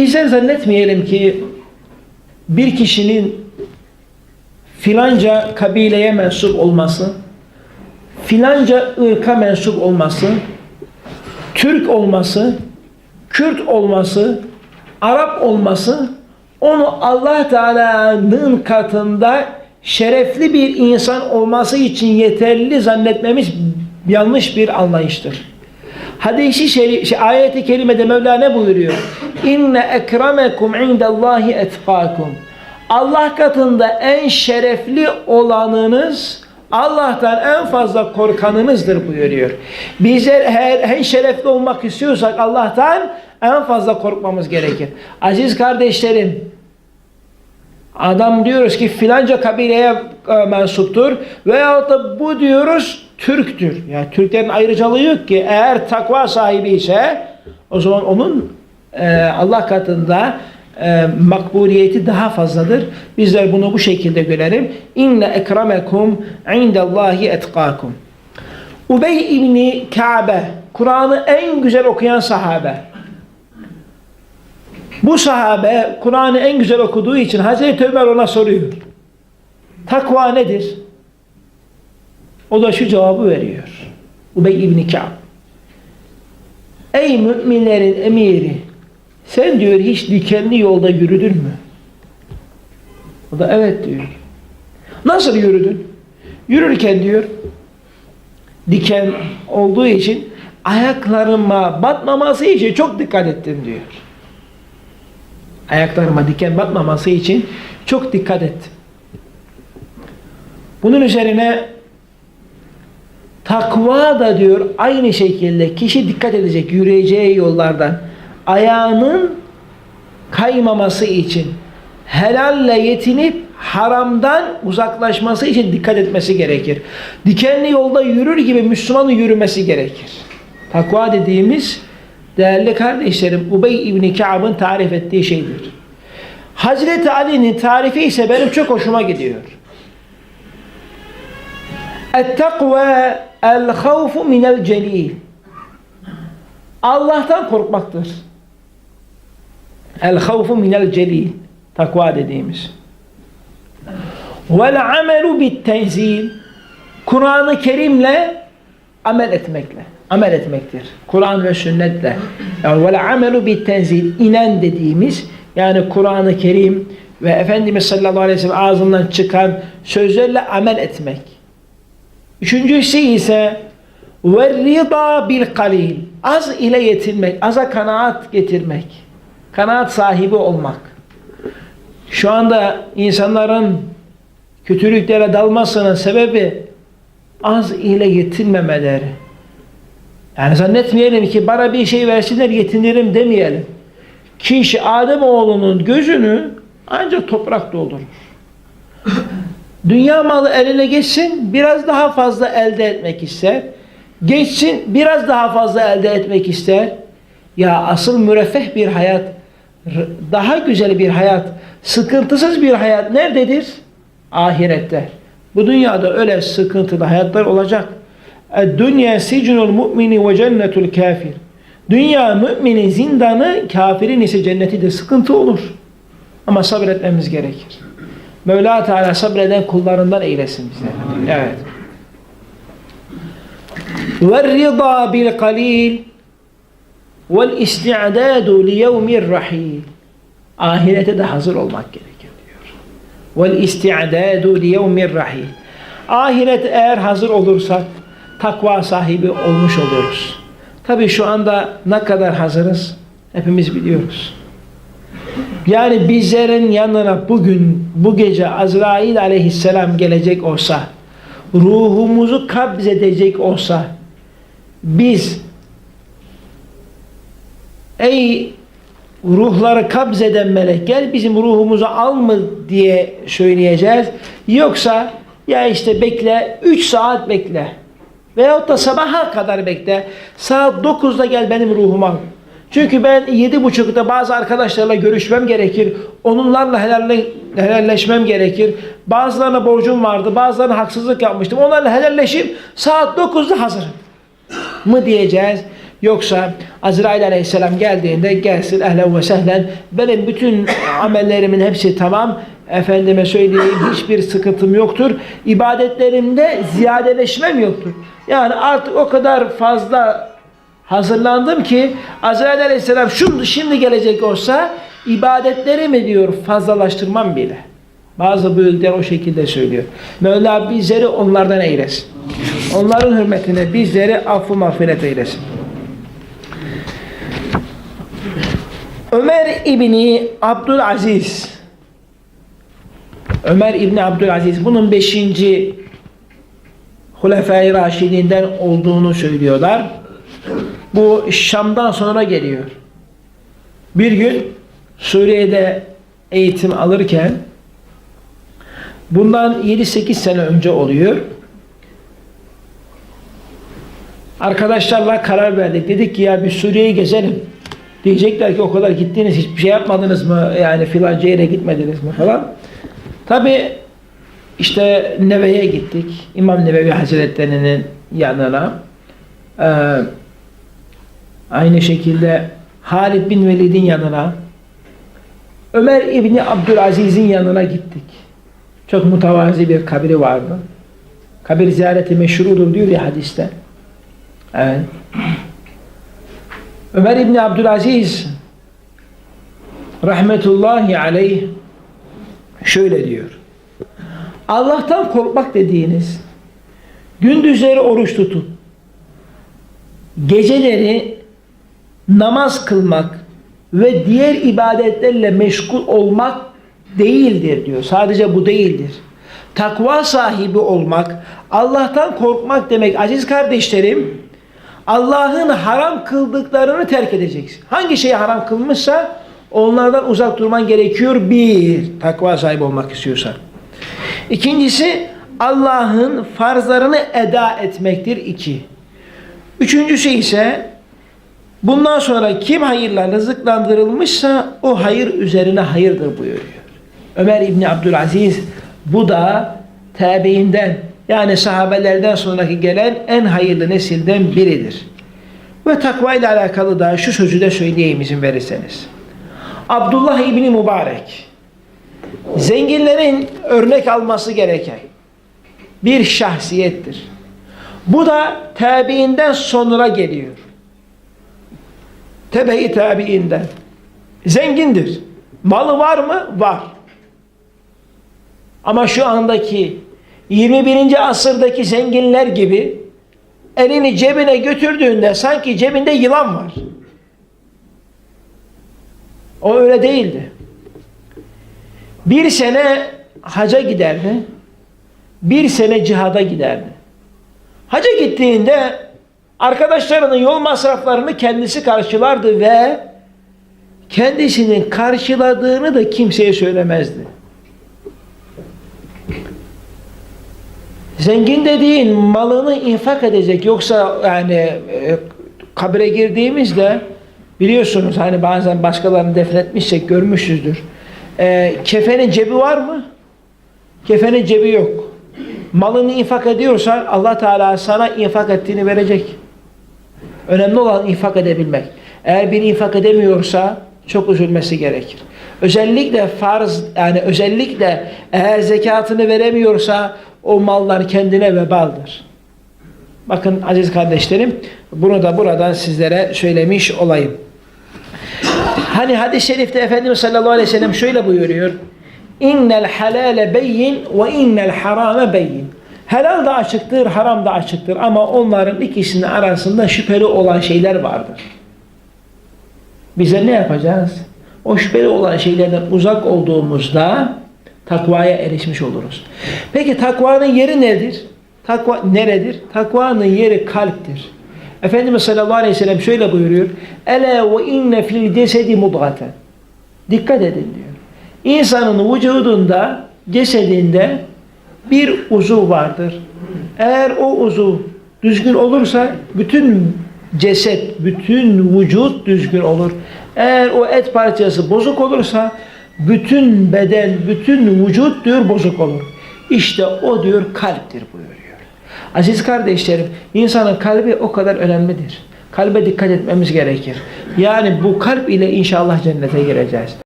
Bizler zannetmeyelim ki bir kişinin filanca kabileye mensup olması, filanca ırka mensup olması, Türk olması, Kürt olması, Arap olması onu Allah Teala'nın katında şerefli bir insan olması için yeterli zannetmemiz yanlış bir anlayıştır. Hadisi şerif, şey, ayeti kerimede Mevla ne buyuruyor? İnne ekremekum indallahi etkakum. Allah katında en şerefli olanınız Allah'tan en fazla korkanınızdır buyuruyor. Bizler her en şerefli olmak istiyorsak Allah'tan en fazla korkmamız gerekir. Aziz kardeşlerim, adam diyoruz ki filanca kabileye e, mensuptur veyahut da bu diyoruz Türktür. Yani Türklerin ayrıcalığı yok ki eğer takva sahibi ise o zaman onun e, Allah katında e, makbuliyeti daha fazladır. Bizler bunu bu şekilde görelim. İnne ekremekum indallahi etkakum. Ubey İbni Kabe Kur'an'ı en güzel okuyan sahabe. Bu sahabe Kur'an'ı en güzel okuduğu için Hazreti Ömer ona soruyor. Takva nedir? O da şu cevabı veriyor. Ubey İbni Ka'b. Ey müminlerin emiri sen diyor hiç dikenli yolda yürüdün mü? O da evet diyor. Nasıl yürüdün? Yürürken diyor diken olduğu için ayaklarıma batmaması için çok dikkat ettim diyor. Ayaklarıma diken batmaması için çok dikkat ettim. Bunun üzerine takva da diyor aynı şekilde kişi dikkat edecek yürüyeceği yollardan ayağının kaymaması için helalle yetinip haramdan uzaklaşması için dikkat etmesi gerekir. Dikenli yolda yürür gibi Müslümanın yürümesi gerekir. Takva dediğimiz değerli kardeşlerim Ubey İbni Ka'b'ın tarif ettiği şeydir. Hazreti Ali'nin tarifi ise benim çok hoşuma gidiyor. Et-takva el-havfu minel celil. Allah'tan korkmaktır. El-havfu minel celil. Takva dediğimiz. Vel amelu bit tenzil. Kur'an-ı Kerim'le amel etmekle. Amel etmektir. Kur'an ve sünnetle. Yani vel amelu bit tenzil. inen dediğimiz yani Kur'an-ı Kerim ve Efendimiz sallallahu aleyhi ve sellem ağzından çıkan sözlerle amel etmek. Üçüncüsü ise bil kalil. Az ile yetinmek, aza kanaat getirmek. Kanaat sahibi olmak. Şu anda insanların kötülüklere dalmasının sebebi az ile yetinmemeleri. Yani zannetmeyelim ki bana bir şey versinler yetinirim demeyelim. Kişi Adem oğlunun gözünü ancak toprak doldurur. Dünya malı eline geçsin, biraz daha fazla elde etmek ister. Geçsin, biraz daha fazla elde etmek ister. Ya asıl müreffeh bir hayat, daha güzel bir hayat, sıkıntısız bir hayat nerededir? Ahirette. Bu dünyada öyle sıkıntılı hayatlar olacak. Dünya sicnul mu'mini ve cennetul kafir. Dünya müminin zindanı, kafirin ise cenneti de sıkıntı olur. Ama sabretmemiz gerekir. Mevla Teala sabreden kullarından eylesin bize. Evet. Ve rida bil kalil vel isti'dadu li yevmir rahil. Ahirete de hazır olmak gerekiyor diyor. Vel isti'dadu li yevmir rahil. Ahiret eğer hazır olursak takva sahibi olmuş oluyoruz. Tabi şu anda ne kadar hazırız hepimiz biliyoruz. Yani bizlerin yanına bugün, bu gece Azrail aleyhisselam gelecek olsa, ruhumuzu kabzedecek olsa, biz ey ruhları kabzeden melek gel bizim ruhumuzu al mı diye söyleyeceğiz. Yoksa ya işte bekle 3 saat bekle. Veyahut da sabaha kadar bekle. Saat 9'da gel benim ruhumu al. Çünkü ben yedi buçukta bazı arkadaşlarla görüşmem gerekir. Onlarla helalle, helalleşmem gerekir. Bazılarına borcum vardı. Bazılarına haksızlık yapmıştım. Onlarla helalleşip saat 9'da hazırım. Mı diyeceğiz? Yoksa Azrail aleyhisselam geldiğinde gelsin ehlen ve sehlen benim bütün amellerimin hepsi tamam. Efendime söyleyeyim hiçbir sıkıntım yoktur. İbadetlerimde ziyadeleşmem yoktur. Yani artık o kadar fazla hazırlandım ki Azrail aleyhisselam şimdi, şimdi gelecek olsa ibadetlerimi diyor fazlalaştırmam bile. Bazı büyükler o şekilde söylüyor. Mevla bizleri onlardan eylesin. Onların hürmetine bizleri affı mağfiret eylesin. Ömer İbni Abdülaziz Ömer İbni Abdülaziz bunun beşinci Hulefai Raşidinden olduğunu söylüyorlar. Bu Şam'dan sonra geliyor. Bir gün Suriye'de eğitim alırken bundan 7-8 sene önce oluyor. Arkadaşlarla karar verdik. Dedik ki ya bir Suriye'yi gezelim. Diyecekler ki o kadar gittiniz hiçbir şey yapmadınız mı? Yani filanca yere gitmediniz mi falan. Tabi işte Neve'ye gittik. İmam Nevevi Hazretleri'nin yanına. Ee, aynı şekilde Halid bin Velid'in yanına. Ömer İbni Abdülaziz'in yanına gittik. Çok mutavazi bir kabri vardı. Kabir ziyareti meşrudur diyor ya hadiste. Evet. Ömer İbni Abdülaziz rahmetullahi aleyh şöyle diyor. Allah'tan korkmak dediğiniz gündüzleri oruç tutun. Geceleri namaz kılmak ve diğer ibadetlerle meşgul olmak değildir diyor. Sadece bu değildir. Takva sahibi olmak, Allah'tan korkmak demek aziz kardeşlerim, Allah'ın haram kıldıklarını terk edeceksin. Hangi şeyi haram kılmışsa onlardan uzak durman gerekiyor. Bir, takva sahibi olmak istiyorsan. İkincisi Allah'ın farzlarını eda etmektir. iki. Üçüncüsü ise bundan sonra kim hayırla rızıklandırılmışsa o hayır üzerine hayırdır buyuruyor. Ömer İbni Abdülaziz bu da tabiinden yani sahabelerden sonraki gelen en hayırlı nesilden biridir. Ve takva ile alakalı da şu sözü de söyleyeyim izin verirseniz. Abdullah İbni Mübarek zenginlerin örnek alması gereken bir şahsiyettir. Bu da tabiinden sonra geliyor. Tebe-i tabiinden. Zengindir. Malı var mı? Var. Ama şu andaki 21. asırdaki zenginler gibi elini cebine götürdüğünde sanki cebinde yılan var. O öyle değildi. Bir sene haca giderdi. Bir sene cihada giderdi. Haca gittiğinde arkadaşlarının yol masraflarını kendisi karşılardı ve kendisinin karşıladığını da kimseye söylemezdi. Zengin dediğin malını infak edecek yoksa yani e, kabre girdiğimizde biliyorsunuz hani bazen başkalarını defnetmişsek görmüşüzdür. E, kefenin cebi var mı? Kefenin cebi yok. Malını infak ediyorsan Allah Teala sana infak ettiğini verecek. Önemli olan infak edebilmek. Eğer bir infak edemiyorsa çok üzülmesi gerekir. Özellikle farz yani özellikle eğer zekatını veremiyorsa o mallar kendine vebaldir. Bakın aziz kardeşlerim bunu da buradan sizlere söylemiş olayım. Hani hadis-i şerifte Efendimiz sallallahu aleyhi ve sellem şöyle buyuruyor. İnnel halale beyin ve innel harame beyin. Helal da açıktır, haram da açıktır ama onların ikisinin arasında şüpheli olan şeyler vardır. Bize ne yapacağız? O şüpheli olan şeylerden uzak olduğumuzda takvaya erişmiş oluruz. Peki takvanın yeri nedir? Takva neredir? Takvanın yeri kalptir. Efendimiz sallallahu aleyhi ve sellem şöyle buyuruyor. Ela ve inne fil cesedi mudgaten. Dikkat edin diyor. İnsanın vücudunda, cesedinde bir uzuv vardır. Eğer o uzuv düzgün olursa bütün ceset, bütün vücut düzgün olur. Eğer o et parçası bozuk olursa bütün beden, bütün vücut diyor bozuk olur. İşte o diyor kalptir buyuruyor. Aziz kardeşlerim, insanın kalbi o kadar önemlidir. Kalbe dikkat etmemiz gerekir. Yani bu kalp ile inşallah cennete gireceğiz.